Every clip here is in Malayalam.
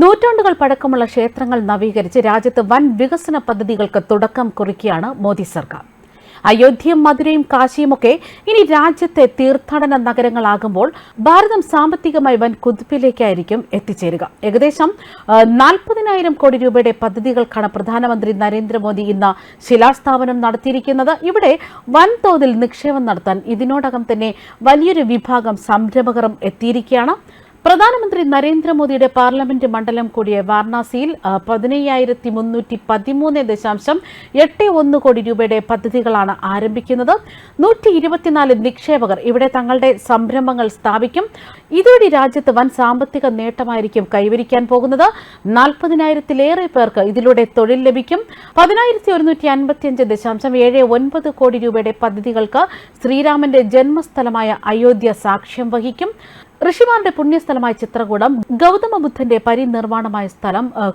നൂറ്റാണ്ടുകൾ പഴക്കമുള്ള ക്ഷേത്രങ്ങൾ നവീകരിച്ച് രാജ്യത്ത് വൻ വികസന പദ്ധതികൾക്ക് തുടക്കം കുറിക്കുകയാണ് മോദി സർക്കാർ. അയോധ്യയും മധുരയും കാശിയുമൊക്കെ ഇനി രാജ്യത്തെ തീർത്ഥാടന നഗരങ്ങളാകുമ്പോൾ ഭാരതം സാമ്പത്തികമായി വൻ കുതിപ്പിലേക്കായിരിക്കും എത്തിച്ചേരുക. ഏകദേശം നാൽപ്പതിനായിരം കോടി രൂപയുടെ പദ്ധതികൾക്കാണ് പ്രധാനമന്ത്രി നരേന്ദ്രമോദി ഇന്ന് ശിലാസ്ഥാപനം നടത്തിയിരിക്കുന്നത്. ഇവിടെ വൻതോതിൽ നിക്ഷേപം നടത്താൻ ഇതിനോടകം തന്നെ വലിയൊരു വിഭാഗം സംരംഭകരും എത്തിയിരിക്കുകയാണ്. പ്രധാനമന്ത്രി നരേന്ദ്രമോദിയുടെ പാർലമെന്റ് മണ്ഡലം കൂടിയ വാരണാസിയിൽ പതിനയ്യായിരത്തി മുന്നൂറ്റി പതിമൂന്ന് ദശാംശം എട്ട് ഒന്ന് കോടി രൂപയുടെ പദ്ധതികളാണ് ആരംഭിക്കുന്നത്. നൂറ്റി ഇരുപത്തിനാല് നിക്ഷേപകർ ഇവിടെ തങ്ങളുടെ സംരംഭങ്ങൾ സ്ഥാപിക്കും. ഇതോടെ രാജ്യത്ത് വൻ സാമ്പത്തിക നേട്ടമായിരിക്കും കൈവരിക്കാൻ പോകുന്നത്. നാൽപ്പതിനായിരത്തിലേറെ പേർക്ക് ഇതിലൂടെ തൊഴിൽ ലഭിക്കും. പതിനായിരത്തി ഒരുന്നൂറ്റി അൻപത്തിയഞ്ച് ദശാംശം ഏഴ് ഒൻപത് കോടി രൂപയുടെ പദ്ധതികൾക്ക് ശ്രീരാമന്റെ ജന്മസ്ഥലമായ അയോധ്യ സാക്ഷ്യം വഹിക്കും. ഋഷിമാരുടെ പുണ്യസ്ഥലമായ ചിത്രകൂടം ഗൗതമ ബുദ്ധന്റെ പരിനിർമ്മാണമായ സ്ഥലം ഏഹ്,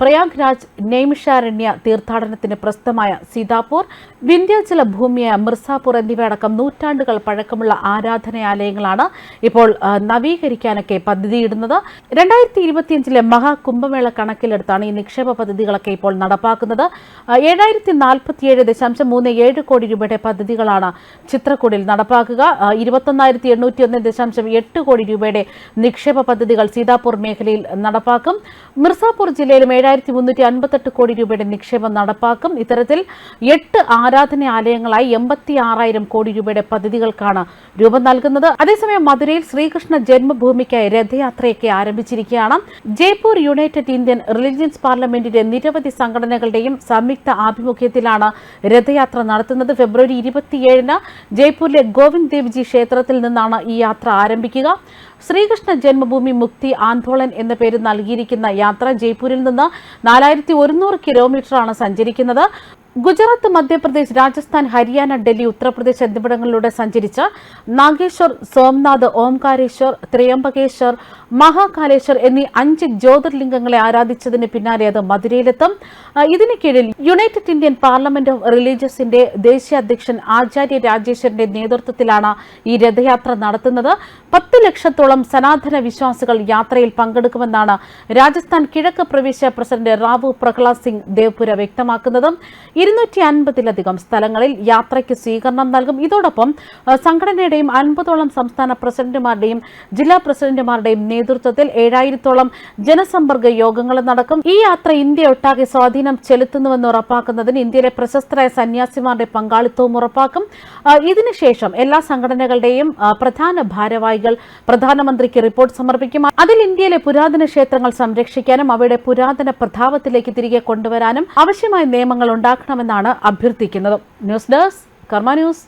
പ്രയാഗ് രാജ് നൈമിഷാരണ്യ തീർത്ഥാടനത്തിന് പ്രസിദ്ധമായ സീതാപൂർ. വിന്ധ്യാചല ഭൂമിയായ മിർസാപൂർ എന്നിവയടക്കം നൂറ്റാണ്ടുകൾ പഴക്കമുള്ള ആരാധനാലയങ്ങളാണ് ഇപ്പോൾ നവീകരിക്കാനൊക്കെ പദ്ധതിയിടുന്നത്. രണ്ടായിരത്തി ഇരുപത്തിയഞ്ചിലെ മഹാകുംഭമേള കണക്കിലെടുത്താണ് ഈ നിക്ഷേപ പദ്ധതികളൊക്കെ ഇപ്പോൾ നടപ്പാക്കുന്നത്. ഏഴായിരത്തി നാൽപ്പത്തിയേഴ് ദശാംശം മൂന്ന് ഏഴ് കോടി രൂപയുടെ പദ്ധതികളാണ് ചിത്രക്കൂടിൽ നടപ്പാക്കുക. ഇരുപത്തൊന്നായിരത്തി എണ്ണൂറ്റി ഒന്ന് ദശാംശം എട്ട് കോടി രൂപയുടെ നിക്ഷേപ പദ്ധതികൾ സീതാപൂർ മേഖലയിൽ നടപ്പാക്കും. മിർസാപൂർ ജില്ലയിലും ഏഴായിരത്തി മുന്നൂറ്റി അൻപത്തെട്ട് കോടി രൂപയുടെ നിക്ഷേപം നടപ്പാക്കും. ഇത്തരത്തിൽ എട്ട് ആരാധനാലയങ്ങളായി എൺപത്തി ആറായിരം കോടി രൂപയുടെ പദ്ധതികൾക്കാണ് രൂപം നൽകുന്നത്. അതേസമയം മധുരയിൽ ശ്രീകൃഷ്ണ ജന്മഭൂമിക്കായി രഥയാത്രയൊക്കെ ആരംഭിച്ചിരിക്കുകയാണ്. ജയ്പൂർ യുണൈറ്റഡ് ഇന്ത്യൻ റിലിജിയൻസ് പാർലമെന്റിന്റെ നിരവധി സംഘടനകളുടെയും സംയുക്ത ആഭിമുഖ്യത്തിലാണ് രഥയാത്ര നടത്തുന്നത്. ഫെബ്രുവരി ഇരുപത്തിയേഴിന് ജയ്പൂരിലെ ഗോവിന്ദ് ദേവ്ജി ക്ഷേത്രത്തിൽ നിന്നാണ് ഈ യാത്ര ആരംഭിക്കുക. ശ്രീകൃഷ്ണ ജന്മഭൂമി മുക്തി ആന്തോളൻ എന്ന പേര് നൽകിയിരിക്കുന്ന യാത്ര ജയ്പൂരിൽ നിന്ന് നാലായിരത്തി ഒരുന്നൂറ് കിലോമീറ്ററാണ് സഞ്ചരിക്കുന്നത്. ഗുജറാത്ത് മധ്യപ്രദേശ് രാജസ്ഥാൻ ഹരിയാന ഡൽഹി ഉത്തർപ്രദേശ് എന്നിവിടങ്ങളിലൂടെ സഞ്ചരിച്ച നാഗേശ്വർ സോംനാഥ് ഓംകാരേശ്വർ ത്രയംബകേശ്വർ മഹാകാലേശ്വർ എന്നീ അഞ്ച് ജ്യോതിർലിംഗങ്ങളെ ആരാധിച്ചതിന് പിന്നാലെ അത് മധുരയിലെത്തും. ഇതിന് കീഴിൽ യുണൈറ്റഡ് ഇന്ത്യൻ പാർലമെന്റ് ഓഫ് റിലീജിയസിന്റെ ദേശീയ അധ്യക്ഷൻ ആചാര്യ രാജേശ്വരന്റെ നേതൃത്വത്തിലാണ് ഈ രഥയാത്ര നടത്തുന്നത്. പത്ത് ലക്ഷത്തോളം സനാതന വിശ്വാസികൾ യാത്രയിൽ പങ്കെടുക്കുമെന്നാണ് രാജസ്ഥാൻ കിഴക്ക് പ്രവിശ്യ പ്രസിഡന്റ് റാവു പ്രഹ്ലാദ് സിംഗ് ദേവ്പുര വ്യക്തമാക്കുന്നത്. ഇരുന്നൂറ്റി അൻപതിലധികം സ്ഥലങ്ങളിൽ യാത്രയ്ക്ക് സ്വീകരണം നൽകും. ഇതോടൊപ്പം സംഘടനയുടെയും അൻപതോളം സംസ്ഥാന പ്രസിഡന്റുമാരുടെയും ജില്ലാ പ്രസിഡന്റുമാരുടെയും നേതൃത്വത്തിൽ ഏഴായിരത്തോളം ജനസമ്പർക്ക യോഗങ്ങൾ നടക്കും. ഈ യാത്ര ഇന്ത്യ ഒട്ടാകെ സ്വാധീനം ചെലുത്തുന്നുവെന്ന് ഉറപ്പാക്കുന്നതിന് ഇന്ത്യയിലെ പ്രശസ്തരായ സന്യാസിമാരുടെ പങ്കാളിത്തവും ഉറപ്പാക്കും. ഇതിനുശേഷം എല്ലാ സംഘടനകളുടെയും പ്രധാന ഭാരവാഹികൾ പ്രധാനമന്ത്രിക്ക് റിപ്പോർട്ട് സമർപ്പിക്കും. അതിൽ ഇന്ത്യയിലെ പുരാതന ക്ഷേത്രങ്ങൾ സംരക്ഷിക്കാനും അവയുടെ പുരാതന പ്രഭാവത്തിലേക്ക് തിരികെ കൊണ്ടുവരാനും ആവശ്യമായ നിയമങ്ങൾ ഉണ്ടാക്കണമെന്നാണ് അഭ്യർത്ഥിക്കുന്നത്. News desk Karma news.